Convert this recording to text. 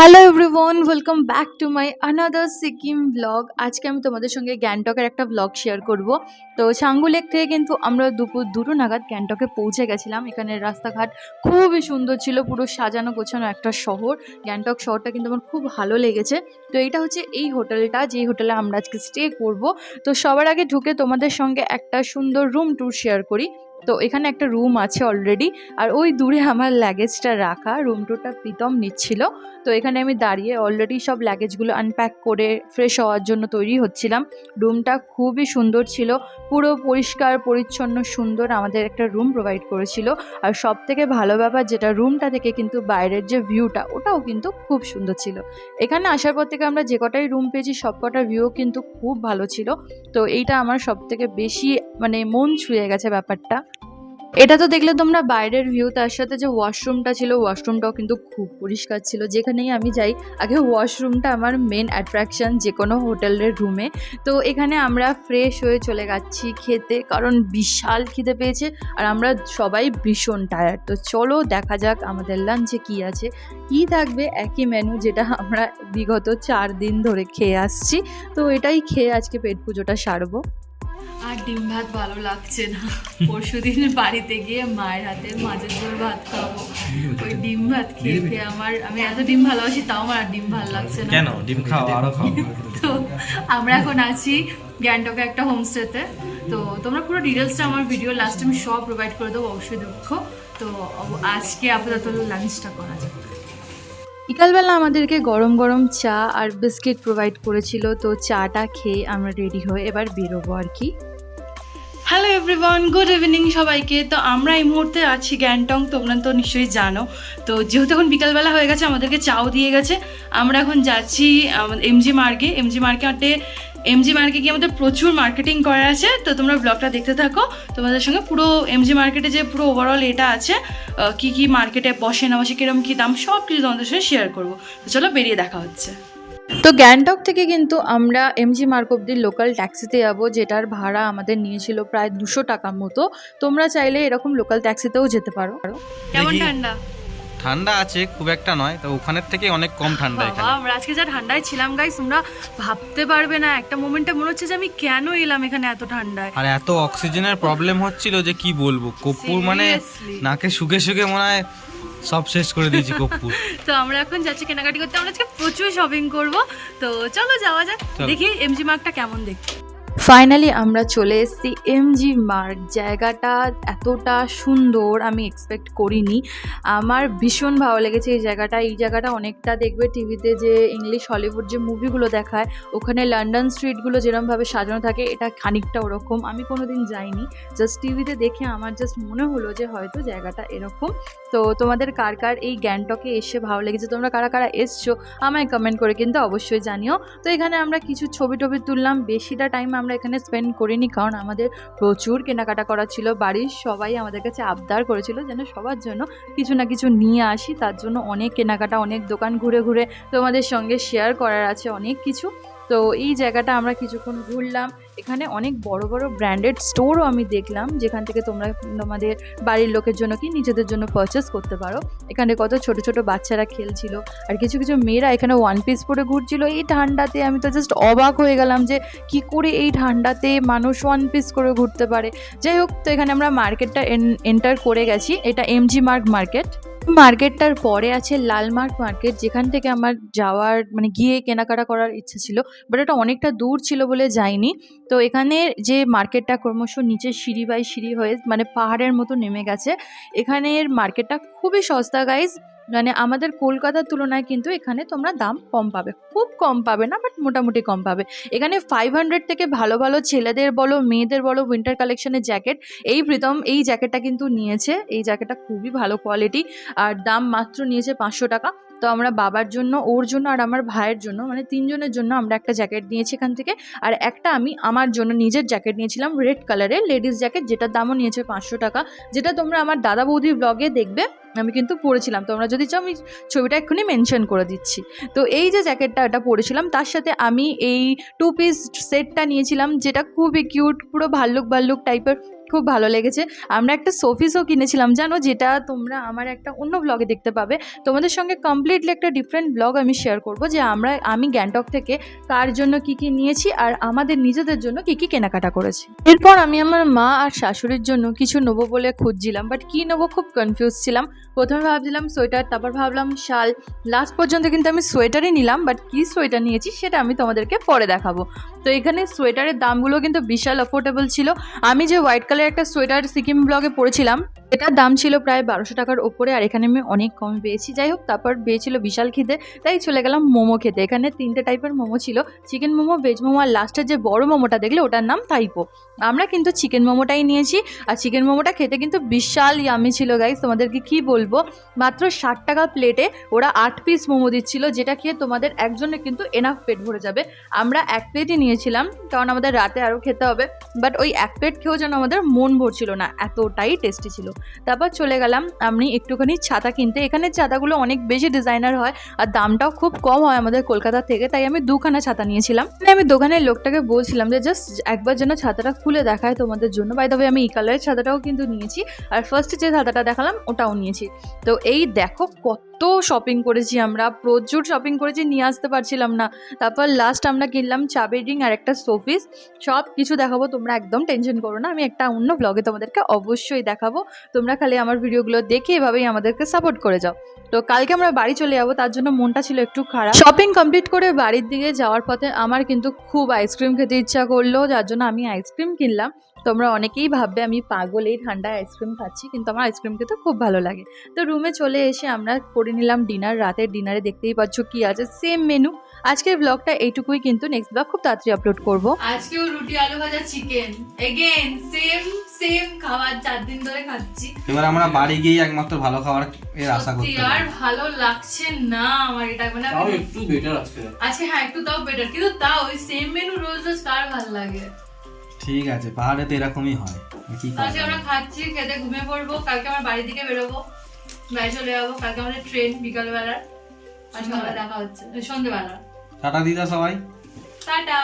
Hello everyone welcome back to my another Sikkim blog আজকে আমি তোমাদের সঙ্গে গ্যাংটকের একটা ব্লগ শেয়ার করব। তো সাঙ্গুলেক থেকে কিন্তু আমরা দুপুর দুটো নাগাদ গ্যাংটকে পৌঁছে গেছিলাম। এখানে রাস্তাঘাট খুবই সুন্দর ছিল, পুরো সাজানো গোছানো একটা শহর। গ্যাংটক শহরটা কিন্তু আমার খুব ভালো লেগেছে। তো এইটা হচ্ছে এই হোটেলটা, যেই হোটেলে আমরা আজকে স্টে করব। তো সবার আগে ঢুকে তোমাদের সঙ্গে একটা সুন্দর রুম ট্যুর শেয়ার করি। তো এখানে একটা রুম আছে অলরেডি আর ওই দূরে আমার লাগেজটা রাখা রুম টুরটা প্রীতম নিচ্ছিল। তো এখানে আমি দাঁড়িয়ে অলরেডি সব লাগেজগুলো আনপ্যাক করে ফ্রেশ হওয়ার জন্য তৈরি হচ্ছিলাম। রুমটা খুবই সুন্দর ছিল, পুরো পরিষ্কার, পরিচ্ছন্ন, সুন্দর আমাদের একটা রুম প্রোভাইড করেছিল। আর সব থেকে ভালো ব্যাপার যেটা রুমটা থেকে কিন্তু বাইরের যে ভিউটা ওটাও কিন্তু খুব সুন্দর ছিল। এখানে আসার পর থেকে আমরা যে কটাই রুম পেয়েছি, সব কটা ভিউ কিন্তু খুব ভালো ছিল। তো এইটা আমার সব থেকে বেশি মানে মন ছুঁয়ে গেছে ব্যাপারটা। এটা তো দেখলে তোমরা বাইরের ভিউ তার সাথে যে ওয়াশরুমটা ছিল ওয়াশরুমটাও কিন্তু খুব পরিষ্কার ছিল। যেখানেই আমি যাই, আগে ওয়াশরুমটা আমার মেন অ্যাট্রাকশন যে কোনো হোটেলের রুমে তো এখানে আমরা ফ্রেশ হয়ে চলে যাচ্ছি খেতে, কারণ বিশাল খিদে পেয়েছে আর আমরা সবাই ভীষণ টায়ার্ড তো চলো দেখা যাক আমাদের লাঞ্চে কি আছে। কি থাকবে একই মেনু যেটা আমরা বিগত চার দিন ধরে খেয়ে আসছি। তো এটাই খেয়ে আজকে পেট পুজোটা সারবো। আর ডিম ভাত ভালো লাগছে না। পরশু দিন বাড়িতে গিয়ে মায়ের মাছের ঝোল ভাত খাব। ওই ডিম ভাত খেয়ে খেয়ে আমার আমি এত ডিম ভালোবাসি তাও আমার আর ডিম ভালো লাগছে না। কেন? ডিম খাও আরও খাও। তো আমরা এখন আছি গ্যাংটকে একটা হোমস্টেতে। তো তোমরা পুরো ডিটেলসটা আমার ভিডিও লাস্ট আমি সব প্রোভাইড করে দেবো অবশ্যই দুঃখ। তো আজকে আপাতত লাঞ্চটা করা যাক। বিকালবেলা আমাদেরকে গরম গরম চা আর বিস্কিট প্রোভাইড করেছিল, তো চাটা খেয়ে আমরা রেডি হয়ে এবার বেরোবো আর কি। হ্যালো এভরিওয়ান গুড ইভিনিং সবাইকে। তো আমরা এই মুহূর্তে আছি গ্যাংটং, তোমরা তো নিশ্চয়ই জানো। তো যেহেতু এখন বিকালবেলা হয়ে গেছে, আমাদেরকে চাও দিয়ে গেছে। আমরা এখন যাচ্ছি এমজি মার্গে এমজি মার্কেটে এমজি মার্কে গিয়ে আমাদের প্রচুর মার্কেটিং করা আছে তো তোমরা ব্লগটা দেখতে থাকো। তোমাদের সঙ্গে পুরো এমজি মার্কেটে যে পুরো ওভারঅল এটা আছে কি কি মার্কেটে বসে না বসে কিরম কি দাম সব কিছু তোমাদের সঙ্গে শেয়ার করব। তো চলো বেরিয়ে দেখা হচ্ছে। তো গ্যাংটক থেকে কিন্তু আমরা এমজি মার্ক অব্দি লোকাল ট্যাক্সিতে যাব যেটার ভাড়া আমাদের নিয়েছিল প্রায় দুশো টাকা মতো। তোমরা চাইলে এরকম লোকাল ট্যাক্সিতেও যেতে পারো। কেমন ঠান্ডা? ঠান্ডা আছে খুব একটা নয় তো ওখানের থেকে অনেক কম ঠান্ডা এখানে। আমরা আজকে যা ঠান্ডায় ছিলাম গাইস তোমরা ভাবতে পারবে না একটা মোমেন্টে মনে হচ্ছে যে আমি কেন এলাম এখানে এত ঠান্ডায়। আর এত অক্সিজেনের প্রবলেম হচ্ছিল যে কি বলব কর্পূর মানে নাকে শুকে শুকে মনে হয় সব শেষ করে দিয়েছি কর্পূর তো আমরা এখন যাচ্ছি কেনাকাটি করতে আমরা আজকে প্রচুর শপিং করব। তো চলো যাওয়া যাক। দেখি এমজি মার্কটা কেমন দেখতে। ফাইনালি আমরা চলে এসেছি এমজি মার্ক জায়গাটা এতটা সুন্দর, আমি এক্সপেক্ট করিনি। আমার ভীষণ ভালো লেগেছে এই জায়গাটা। এই জায়গাটা অনেকটা দেখবে টিভিতে যে ইংলিশ হলিউড যে মুভিগুলো দেখায়, ওখানে লন্ডন স্ট্রিটগুলো যেরমভাবে সাজানো থাকে, এটা খানিকটা ওরকম। আমি কোনো দিন যাইনি। জাস্ট টিভিতে দেখে আমার জাস্ট মনে হলো যে হয়তো জায়গাটা এরকম। তো তোমাদের কার কার এই গ্যাংটকে এসে ভালো লেগেছে? তোমরা কারা কারা এসছো? আমায় কমেন্ট করে কিন্তু অবশ্যই জানিও। তো এখানে আমরা কিছু ছবি টবি তুললাম। বেশিটা টাইম আমরা এখানে স্পেন্ড করিনি, কারণ আমাদের প্রচুর কেনাকাটা করা ছিল। বাড়ির সবাই আমাদের কাছে আবদার করেছিল যেন সবার জন্য কিছু না কিছু নিয়ে আসি। তার জন্য অনেক কেনাকাটা, অনেক দোকান ঘুরে ঘুরে তোমাদের সঙ্গে শেয়ার করার আছে, অনেক কিছু। তো এই জায়গাটা আমরা কিছুক্ষণ ঘুরলাম। এখানে অনেক বড় বড় ব্র্যান্ডেড স্টোরও আমি দেখলাম, যেখান থেকে তোমরা তোমাদের বাড়ির লোকের জন্য কি নিজেদের জন্য পারচেস করতে পারো। এখানে কত ছোট ছোট বাচ্চারা খেলছিল, আর কিছু কিছু মেয়েরা এখানে ওয়ান পিস পরে ঘুরছিল। এই ঠান্ডাতে আমি তো জাস্ট অবাক হয়ে গেলাম যে কি করে এই ঠান্ডাতে মানুষ ওয়ান পিস করে ঘুরতে পারে। যাই হোক, তো এখানে আমরা মার্কেটটা এন্টার করে গেছি। এটা এমজি মার্ক মার্কেট মার্কেটটার পরে আছে লালমার্ক মার্কেট, যেখান থেকে আমার যাওয়ার মানে গিয়ে কেনাকাটা করার ইচ্ছা ছিল। বাট এটা অনেকটা দূর ছিল বলে যাইনি। তো এখানে যে মার্কেটটা ক্রমশ নিচে সিঁড়ি বাই সিঁড়ি হয়ে মানে পাহাড়ের মতো নেমে গেছে, এখানের মার্কেটটা খুবই সস্তা গাইজ মানে আমাদের কলকাতার তুলনায় কিন্তু এখানে তোমরা দাম কম পাবে। খুব কম পাবে না বাট মোটামুটি কম পাবে। এখানে ফাইভ হান্ড্রেড থেকে ভালো ভালো ছেলেদের বলো, মেয়েদের বলো উইন্টার কালেকশনের জ্যাকেট এই প্রীতম এই জ্যাকেটটা কিন্তু নিয়েছে। এই জ্যাকেটটা খুবই ভালো কোয়ালিটি আর দাম মাত্র নিয়েছে পাঁচশো টাকা। তো আমরা বাবার জন্য, ওর জন্য আর আমার ভাইয়ের জন্য মানে তিনজনের জন্য আমরা একটা জ্যাকেট নিয়েছি এখান থেকে। আর একটা আমি আমার জন্য নিজের জ্যাকেট নিয়েছিলাম রেড কালারের লেডিস জ্যাকেট যেটার দামও নিয়েছে পাঁচশো টাকা। যেটা তোমরা আমার দাদা বৌদির ব্লগে দেখবে, আমি কিন্তু পরেছিলাম তোমরা যদি চাও, আমি ছবিটা এক্ষুনি মেনশন করে দিচ্ছি। তো এই যে জ্যাকেটটা এটা পরেছিলাম তার সাথে আমি এই টু পিস সেটটা নিয়েছিলাম, যেটা খুবই কিউট পুরো ভাল্লুক ভাল্লুক টাইপের খুব ভালো লেগেছে। আমরা একটা শোপিসও কিনেছিলাম, জানো? যেটা তোমরা আমার একটা অন্য ব্লগে দেখতে পাবে। তোমাদের সঙ্গে কমপ্লিটলি একটা ডিফারেন্ট ব্লগ আমি শেয়ার করব যে আমরা, আমি গ্যাংটক থেকে কার জন্য কি কি নিয়েছি আর আমাদের নিজেদের জন্য কি কি কেনাকাটা করেছি। এরপর আমি আমার মা আর শাশুড়ির জন্য কিছু নেব বলে খুঁজছিলাম বাট কি নেব খুব কনফিউজ ছিলাম। প্রথমে ভাবছিলাম সোয়েটার, তারপর ভাবলাম শাল। লাস্ট পর্যন্ত কিন্তু আমি সোয়েটারই নিলাম বাট কি সোয়েটার নিয়েছি সেটা আমি তোমাদেরকে পরে দেখাবো। তো এখানে সোয়েটারের দামগুলো কিন্তু বিশাল অ্যাফোর্ডেবল ছিল। আমি যে হোয়াইট কালারের একটা সোয়েটার সিকিম ব্লগে পরেছিলাম এটার দাম ছিল প্রায় বারোশো টাকার ওপরে, আর এখানে আমি অনেক কম পেয়েছি। যাই হোক, তারপর পেয়েছিল বিশাল খিদে, তাই চলে গেলাম মোমো খেতে। এখানে তিনটে টাইপের মোমো ছিল চিকেন মোমো ভেজ মোমো, আর লাস্টের যে বড় মোমোটা দেখলে ওটার নাম তাইপো আমরা কিন্তু চিকেন মোমোটাই নিয়েছি, আর চিকেন মোমোটা খেতে কিন্তু বিশাল ইয়ামি ছিল গাইস তোমাদেরকে কি বলব? মাত্র ষাট টাকা প্লেটে ওরা আট পিস মোমো দিচ্ছিল, যেটা খেয়ে তোমাদের একজনের কিন্তু এনাফ পেট ভরে যাবে। আমরা এক প্লেটই নিয়েছিলাম, কারণ আমাদের রাতে আরও খেতে হবে বাট ওই এক প্লেট খেয়েও যেন আমাদের মন ভরছিল না, এতটাই টেস্টি ছিল। তারপর চলে গেলাম আমি একটুখানি ছাতা কিনতে। এখানে ছাতাগুলো অনেক বেশি ডিজাইনার হয় আর দামটাও খুব কম হয় আমাদের কলকাতা থেকে, তাই আমি দুখানা ছাতা নিয়েছিলাম। মানে আমি দোকানের লোকটাকে বলছিলাম যে জাস্ট একবার যেন ছাতাটা খুলে দেখায় তোমাদের জন্য। বাই তবে আমি এই কালারের ছাতাটাও কিন্তু নিয়েছি আর ফার্স্ট যে ছাতাটা দেখালাম ওটাও নিয়েছি। তো এই দেখো কত শপিং করেছি আমরা, প্রচুর শপিং করেছি, নিয়ে আসতে পারছিলাম না। তারপর লাস্ট আমরা কিনলাম চাবের আর একটা শোপিস সব কিছু দেখাবো, তোমরা একদম টেনশন করো না, আমি একটা অন্য ব্লগে তোমাদেরকে অবশ্যই দেখাবো। তোমরা খালি আমার ভিডিওগুলো দেখে এভাবেই আমাদেরকে সাপোর্ট করে যাও। তো কালকে আমরা বাড়ি চলে যাব, তার জন্য মনটা ছিল একটু খারাপ। শপিং কমপ্লিট করে বাড়ির দিকে যাওয়ার পথে আমার কিন্তু খুব আইসক্রিম খেতে ইচ্ছা করল, যার জন্য আমি আইসক্রিম কিনলাম। তোমরা অনেকেই ভাববে আমি পাগল, এই ঠান্ডায় আইসক্রিম খাচ্ছি, কিন্তু আমার আইসক্রিম খেতে খুব ভালো লাগে। তো রুমে চলে এসে আমরা করে নিলাম ডিনার রাতের ডিনারে দেখতেই পাচ্ছ কি আছে সেম মেনু আজকের ব্লগটা এইটুকুই কিন্তু নেক্সট ব্লগ খুব তাড়াতাড়ি আপলোড করব। আজকেও রুটি, আলু ভাজা চিকেন এগেন সেম সেম খাবার চার দিন ধরে খাচ্ছি। এবার আমরা বাড়ি গিয়ে একমাত্র ভালো খাবার এর আশা করতে আর ভালো লাগছে না আমার এটা মানে তাও একটু বেটার আজকে। আজকে হ্যাঁ একটু তাও বেটার কিন্তু তাও ওই সেম মেনু রোজ রোজ কার ভালো লাগে? ঠিক আছে পাহাড়ে তো এরকমই হয়। কি আজকে আমরা খাচ্ছি খেতে ঘুমিয়ে পড়ব কালকে আমার বাড়ির দিকে বেরোবো বাড়ি চলে যাব কালকে আমাদের ট্রেন বিকালবেলার। আজকে আমরা দেখা হচ্ছে সন্ধ্যেবেলা। টাটা দিদা সবাই। টাটা।